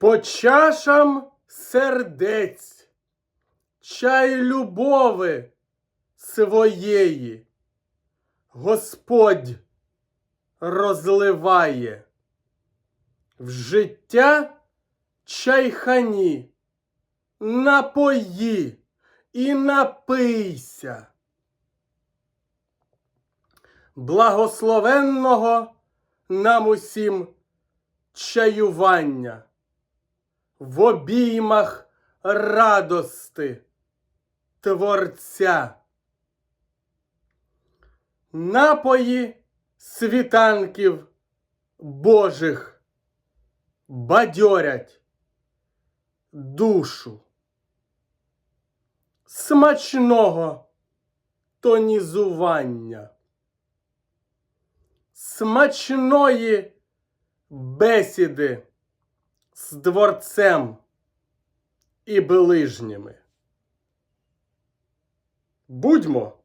По чашам сердець, чай любови своєї, Господь розливає в життя чайхані, напої і напийся. Благословенного нам усім чаювання в обіймах радости Творця. Напої світанків Божих бадьорять душу. Смачного тонізування, смачної бесіди з дворцем і ближніми. Будьмо